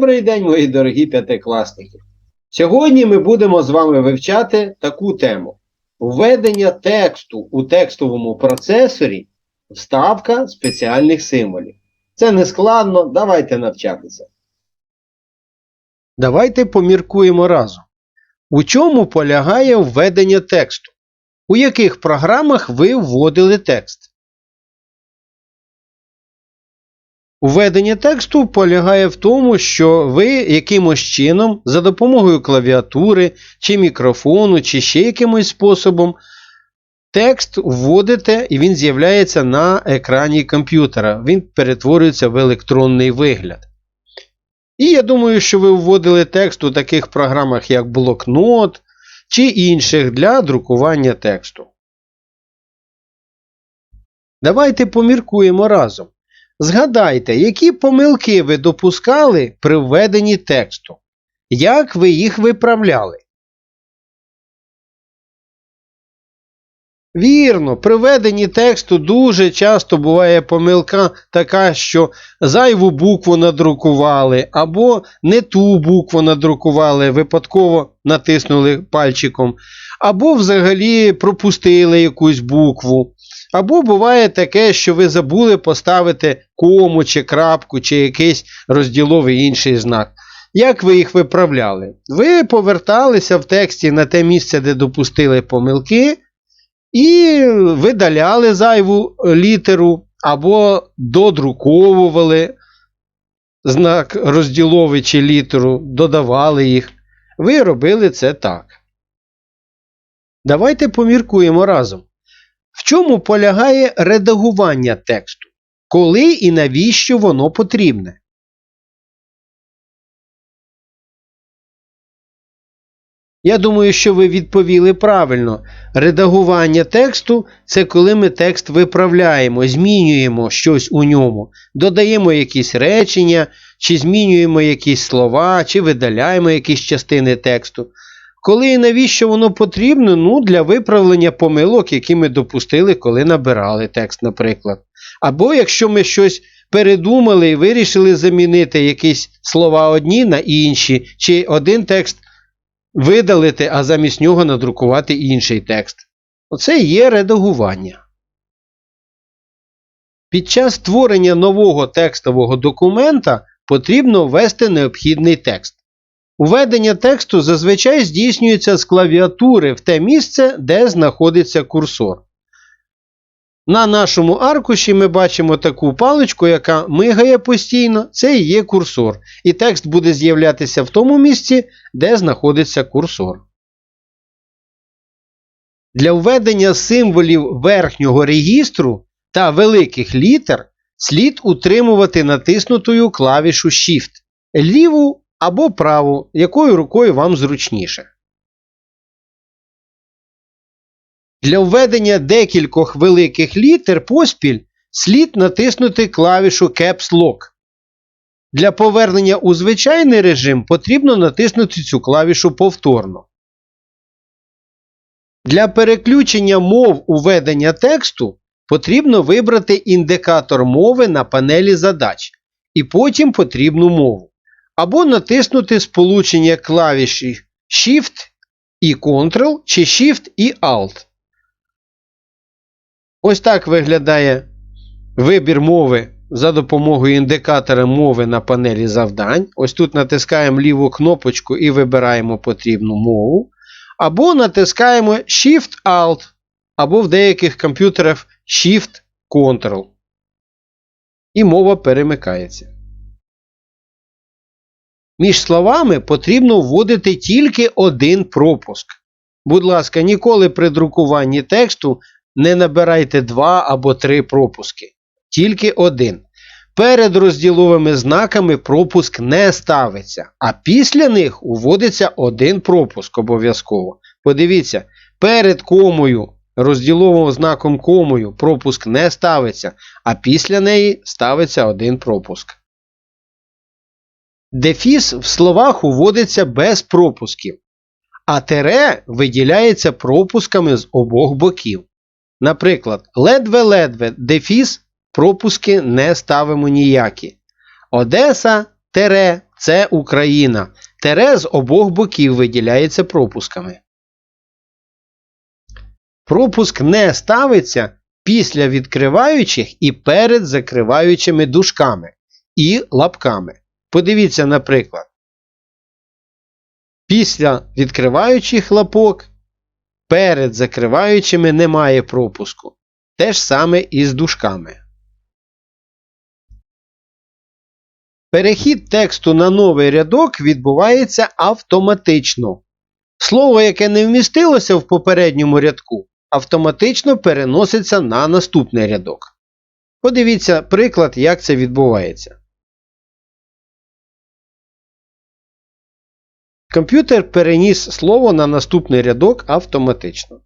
Добрий день, мої дорогі п'ятикласники! Сьогодні ми будемо з вами вивчати таку тему: введення тексту у текстовому процесорі, вставка спеціальних символів. Це не складно, давайте навчатися. Давайте поміркуємо разом. У чому полягає введення тексту? У яких програмах ви вводили текст? Введення тексту полягає в тому, що ви якимось чином за допомогою клавіатури чи мікрофону, чи ще якимось способом текст вводите і він з'являється на екрані комп'ютера. Він перетворюється в електронний вигляд. І я думаю, що ви вводили текст у таких програмах, як блокнот чи інших для друкування тексту. Давайте поміркуємо разом. Згадайте, які помилки ви допускали при введенні тексту? Як ви їх виправляли? Вірно, при введенні тексту дуже часто буває помилка така, що зайву букву надрукували, або не ту букву надрукували, випадково натиснули пальчиком, або взагалі пропустили якусь букву. Або буває таке, що ви забули поставити кому чи крапку, чи якийсь розділовий інший знак. Як ви їх виправляли? Ви поверталися в тексті на те місце, де допустили помилки, і видаляли зайву літеру, або додруковували знак розділовий чи літеру, додавали їх. Ви робили це так. Давайте поміркуємо разом. В чому полягає редагування тексту? Коли і навіщо воно потрібне? Я думаю, що ви відповіли правильно. Редагування тексту це коли ми текст виправляємо, змінюємо щось у ньому, додаємо якісь речення, чи змінюємо якісь слова, чи видаляємо якісь частини тексту. Коли і навіщо воно потрібно? Ну, для виправлення помилок, які ми допустили, коли набирали текст, наприклад. Або якщо ми щось передумали і вирішили замінити якісь слова одні на інші, чи один текст видалити, а замість нього надрукувати інший текст. Оце є редагування. Під час створення нового текстового документа потрібно ввести необхідний текст. Введення тексту зазвичай здійснюється з клавіатури в те місце, де знаходиться курсор. На нашому аркуші ми бачимо таку паличку, яка мигає постійно, це і є курсор. І текст буде з'являтися в тому місці, де знаходиться курсор. Для введення символів верхнього регістру та великих літер слід утримувати натиснутою клавішу Shift. Ліву або праву, якою рукою вам зручніше. Для введення декількох великих літер поспіль слід натиснути клавішу Caps Lock. Для повернення у звичайний режим потрібно натиснути цю клавішу повторно. Для переключення мов у ведення тексту потрібно вибрати індикатор мови на панелі задач і потім потрібну мову або натиснути сполучення клавіші Shift і Ctrl чи Shift і Alt. Ось так виглядає вибір мови за допомогою індикатора мови на панелі завдань. Ось тут натискаємо ліву кнопочку і вибираємо потрібну мову. Або натискаємо Shift-Alt, або в деяких комп'ютерах Shift-Ctrl. І мова перемикається. Між словами потрібно вводити тільки один пропуск. Будь ласка, ніколи при друкуванні тексту не набирайте два або три пропуски. Тільки один. Перед розділовими знаками пропуск не ставиться, а після них уводиться один пропуск обов'язково. Подивіться, перед комою, розділовим знаком комою пропуск не ставиться, а після неї ставиться один пропуск. Дефіс в словах уводиться без пропусків, а тере виділяється пропусками з обох боків. Наприклад, ледве-ледве дефіс пропуски не ставимо ніякі. Одеса тере це Україна. Тере з обох боків виділяється пропусками. Пропуск не ставиться після відкриваючих і перед закриваючими дужками і лапками. Подивіться, наприклад. Після відкриваючих лапок перед закриваючими немає пропуску. Те ж саме і з дужками. Перехід тексту на новий рядок відбувається автоматично. Слово, яке не вмістилося в попередньому рядку, автоматично переноситься на наступний рядок. Подивіться приклад, як це відбувається. Комп'ютер переніс слово на наступний рядок автоматично.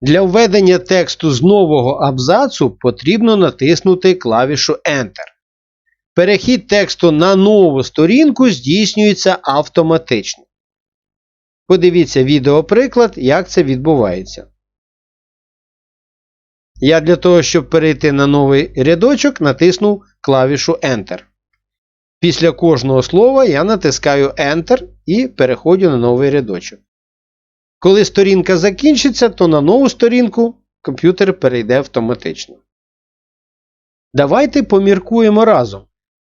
Для введення тексту з нового абзацу потрібно натиснути клавішу Enter. Перехід тексту на нову сторінку здійснюється автоматично. Подивіться відеоприклад, як це відбувається. Я для того, щоб перейти на новий рядочок, натиснув клавішу Enter. Після кожного слова я натискаю Enter і переходжу на новий рядочок. Коли сторінка закінчиться, то на нову сторінку комп'ютер перейде автоматично. Давайте поміркуємо разом.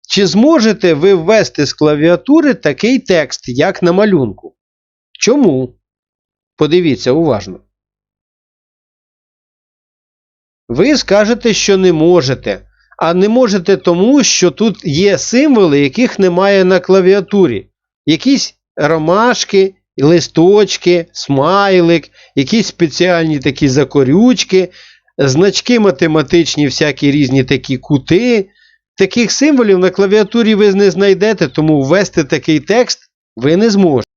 Чи зможете ви ввести з клавіатури такий текст, як на малюнку? Чому? Подивіться уважно. Ви скажете, що не можете. А не можете тому, що тут є символи, яких немає на клавіатурі. Якісь ромашки, листочки, смайлик, якісь спеціальні такі закорючки, значки математичні, всякі різні такі кути. Таких символів на клавіатурі ви не знайдете, тому ввести такий текст ви не зможете.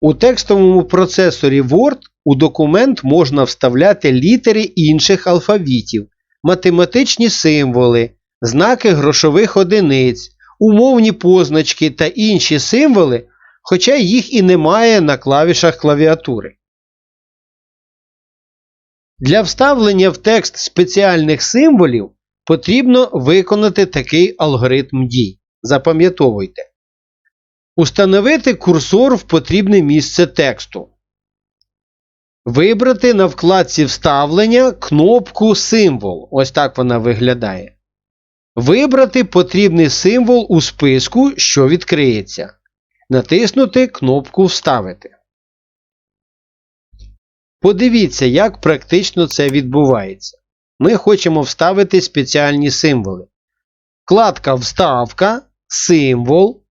У текстовому процесорі Word у документ можна вставляти літери інших алфавітів, математичні символи, знаки грошових одиниць, умовні позначки та інші символи, хоча їх і немає на клавішах клавіатури. Для вставлення в текст спеціальних символів потрібно виконати такий алгоритм дій. Запам'ятовуйте. Установити курсор в потрібне місце тексту. Вибрати на вкладці вставлення кнопку Символ. Ось так вона виглядає. Вибрати потрібний символ у списку, що відкриється. Натиснути кнопку Вставити. Подивіться, як практично це відбувається. Ми хочемо вставити спеціальні символи. Вкладка Вставка, Символ.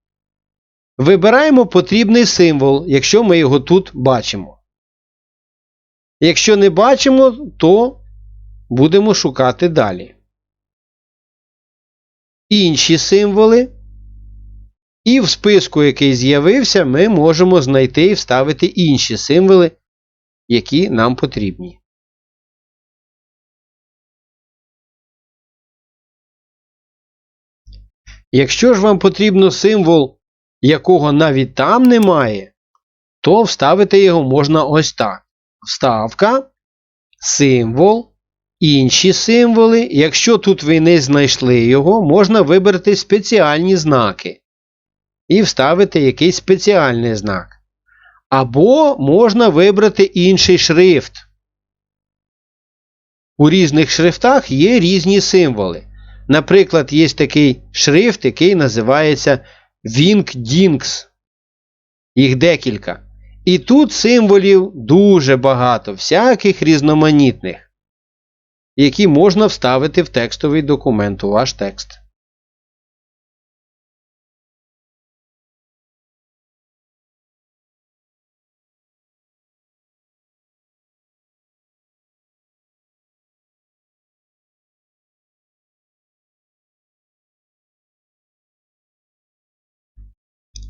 Вибираємо потрібний символ, якщо ми його тут бачимо. Якщо не бачимо, то будемо шукати далі. Інші символи. І в списку, який з'явився, ми можемо знайти і вставити інші символи, які нам потрібні. Якщо ж вам потрібно символ, якого навіть там немає, то вставити його можна ось так. Вставка, символ, інші символи. Якщо тут ви не знайшли його, можна вибрати спеціальні знаки і вставити якийсь спеціальний знак. Або можна вибрати інший шрифт. У різних шрифтах є різні символи. Наприклад, є такий шрифт, який називається Wingdings. Їх декілька. І тут символів дуже багато, всяких різноманітних, які можна вставити в текстовий документ у ваш текст.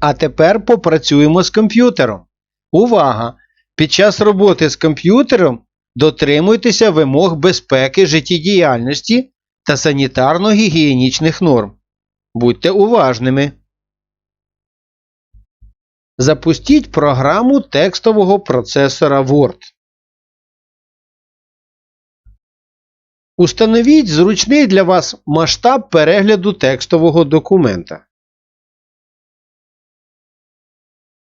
А тепер попрацюємо з комп'ютером. Увага! Під час роботи з комп'ютером дотримуйтеся вимог безпеки життєдіяльності та санітарно-гігієнічних норм. Будьте уважними. Запустіть програму текстового процесора Word. Установіть зручний для вас масштаб перегляду текстового документа.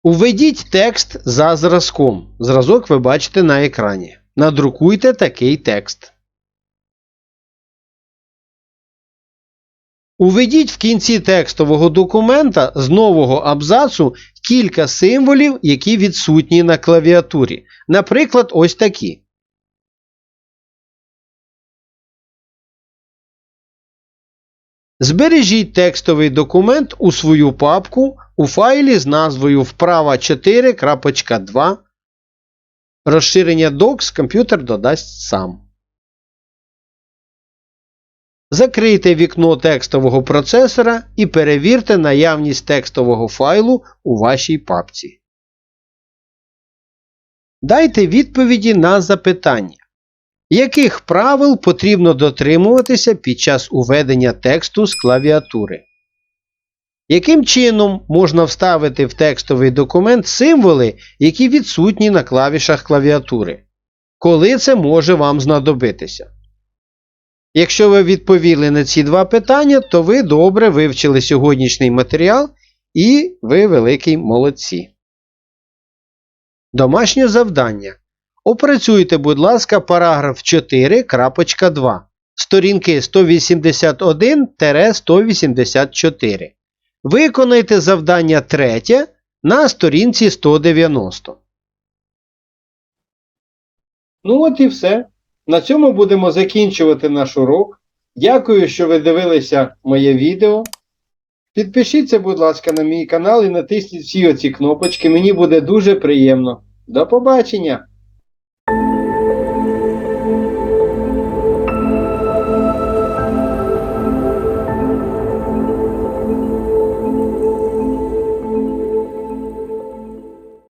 Уведіть текст за зразком. Зразок ви бачите на екрані. Надрукуйте такий текст. Уведіть в кінці текстового документа з нового абзацу кілька символів, які відсутні на клавіатурі. Наприклад, ось такі. Збережіть текстовий документ у свою папку у файлі з назвою вправа 4.2. Розширення Docs комп'ютер додасть сам. Закрийте вікно текстового процесора і перевірте наявність текстового файлу у вашій папці. Дайте відповіді на запитання. Яких правил потрібно дотримуватися під час уведення тексту з клавіатури? Яким чином можна вставити в текстовий документ символи, які відсутні на клавішах клавіатури? Коли це може вам знадобитися? Якщо ви відповіли на ці два питання, то ви добре вивчили сьогоднішній матеріал і ви великий молодці. Домашнє завдання. Опрацюйте, будь ласка, параграф 4.2, сторінки 181-184. Виконайте завдання третє на сторінці 190. Ну от і все. На цьому будемо закінчувати наш урок. Дякую, що ви дивилися моє відео. Підпишіться, будь ласка, на мій канал і натисніть всі оці кнопочки. Мені буде дуже приємно. До побачення!